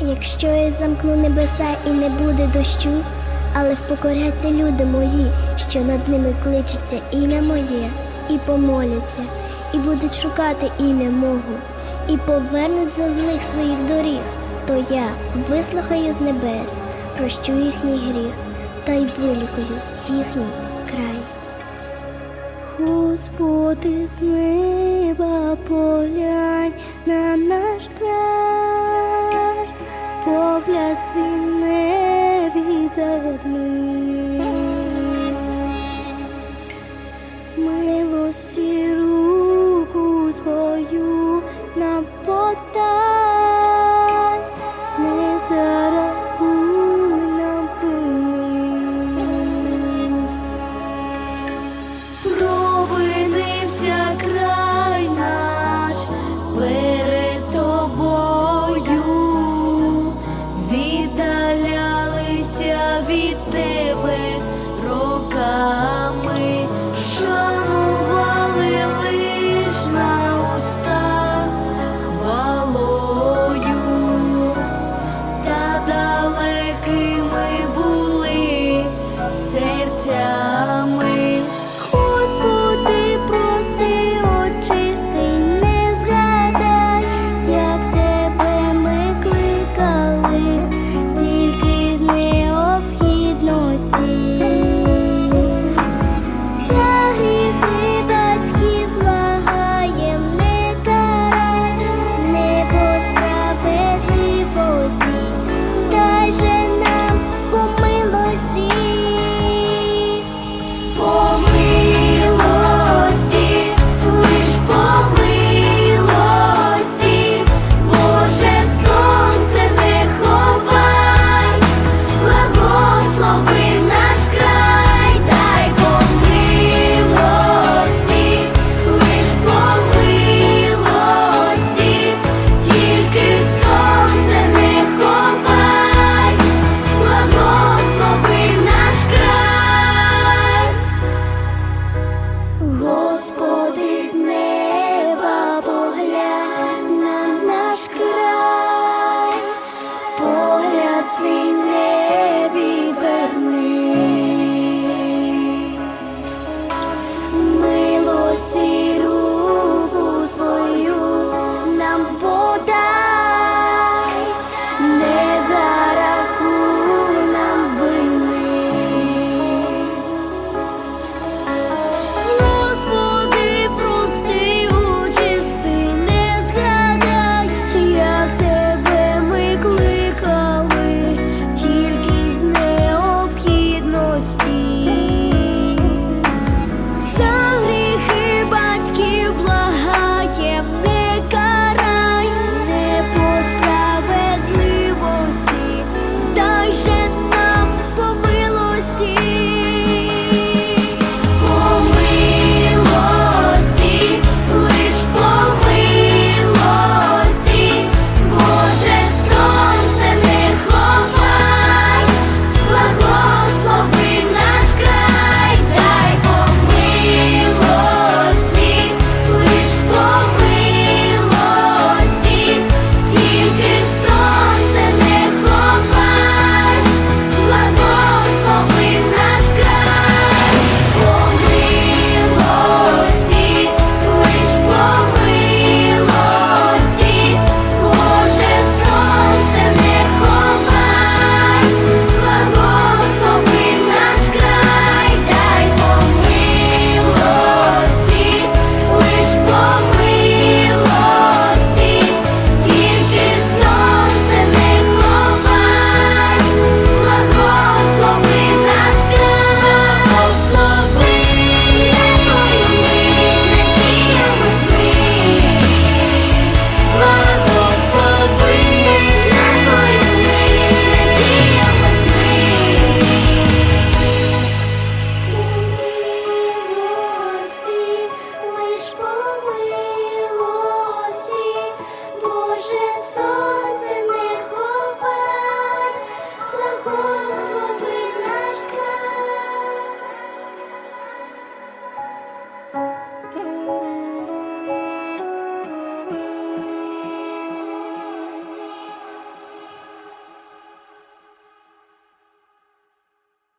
Якщо я замкну небеса і не буде дощу, але впокоряться люди мої, що над ними кличеться ім'я моє, і помоляться, і будуть шукати ім'я мого, і повернуть за злих своїх доріг, то я вислухаю з небес, прощу їхній гріх, та й вилікую їхній край. Господи, з неба поглянь на наш край, відверни. Милості руку свою нам подай,